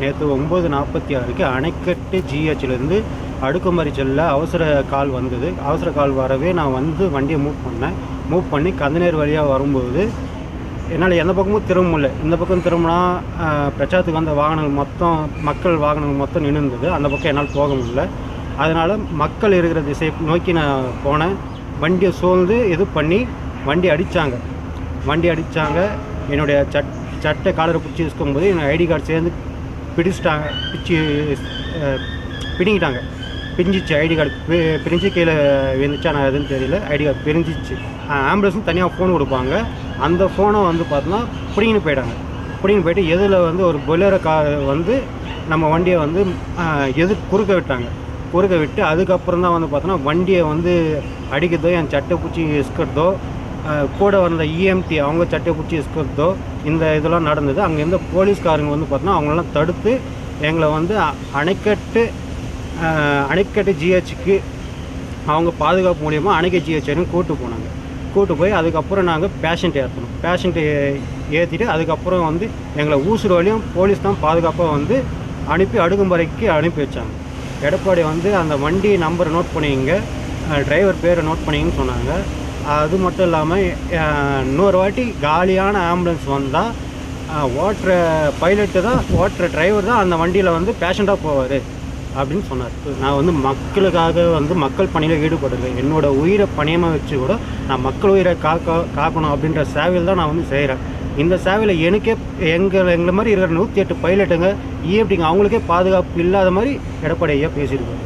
நேற்று ஒம்பது நாற்பத்தி ஆறுக்கு அணைக்கட்டு ஜிஹெச்லேருந்து அடுக்குமாரி செல்ல அவசர கால் வந்தது. அவசர கால் வரவே நான் வந்து வண்டியை மூவ் பண்ணேன். மூவ் பண்ணி கந்தநேர் வழியாக வரும்போது என்னால் எந்த பக்கமும் திரும்ப முடியல. இந்த பக்கம் திரும்பினா பிரச்சாரத்துக்கு வந்த வாகனங்கள் மொத்தம் மக்கள் வாகனங்கள் மொத்தம் நின்றுந்தது அந்த பக்கம் என்னால் போக முடியல. அதனால் மக்கள் இருக்கிற திசையை நோக்கி நான் போனேன். வண்டியை சூழ்ந்து இது பண்ணி வண்டி அடித்தாங்க வண்டி அடித்தாங்க என்னுடைய சட் சட்டை காலரை பிடிச்சி இருக்கும்போது என் ஐடி கார்டு சேர்ந்து பிடிச்சிட்டாங்க பிச்சு பிடிங்கிட்டாங்க. பிரிஞ்சிச்சு ஐடி கார்டு. பிரிஞ்சு கீழே விழுந்துச்சா நான் எதுன்னு தெரியல. ஐடி கார்டு பிரிஞ்சிச்சு. ஆம்புலன்ஸும் தனியாக ஃபோன் கொடுப்பாங்க. அந்த ஃபோனை வந்து பார்த்தோன்னா பிடிங்கின்னு போயிட்டாங்க. பிடிங்கின்னு போயிட்டு எதில் வந்து ஒரு பொலேரோ கார் வந்து நம்ம வண்டியை வந்து எது குறுக்க விட்டாங்க. குறுக்க விட்டு அதுக்கப்புறம் தான் வந்து பார்த்தோன்னா வண்டியை வந்து அடிக்கிறதோ என் சட்டை பூச்சி இஸ்கிறதோ கூட வந்த இஎம்டி அவங்க சட்டை பிடிச்சி இஸ்கிறதோ இந்த இதெல்லாம் நடந்தது. அங்கேருந்து போலீஸ்காரங்க வந்து பார்த்தோன்னா அவங்களெல்லாம் தடுத்து எங்களை வந்து அணைக்கட்டு அணைக்கட்டு ஜிஹெச்சுக்கு அவங்க பாதுகாப்பு மூலியமாக அணைக்க ஜிஹெச் வரைக்கும் கூட்டு போனாங்க. கூட்டு போய் அதுக்கப்புறம் நாங்கள் பேஷண்ட்டை ஏற்றணும் பேஷண்ட்டை ஏற்றிட்டு அதுக்கப்புறம் வந்து எங்களை ஊசுறு வழியும் போலீஸ் தான் பாதுகாப்பாக வந்து அனுப்பி அடுக்குமுறைக்கு அனுப்பி வச்சாங்க. எடப்பாடி வந்து அந்த வண்டி நம்பரை நோட் பண்ணிங்க டிரைவர் பேரை நோட் பண்ணிங்கன்னு சொன்னாங்க. அது மட்டும் இல்லாமல் இன்னொரு வாட்டி காலியான ஆம்புலன்ஸ் வந்தால் ஓட்டுற பைலட்டு தான் ஓட்டுற டிரைவர் தான் அந்த வண்டியில் வந்து பேஷண்ட்டாக போவார் அப்படின்னு சொன்னார். நான் வந்து மக்களுக்காக வந்து மக்கள் பணியில் ஈடுபடுவேன் என்னோடய உயிரை பணியமாக வச்சு கூட நான் மக்கள் உயிரை காக்க காக்கணும் அப்படின்ற சேவையில் தான் நான் வந்து செய்கிறேன் இந்த சேவையில் எனக்கே எங்கள் எங்களை மாதிரி இருக்கிற நூற்றி எட்டு பைலட்டுங்க இஎஃப்டிங்க அவங்களுக்கே பாதுகாப்பு இல்லாத மாதிரி எடப்பாடி ஐயா பேசியிருக்காரு.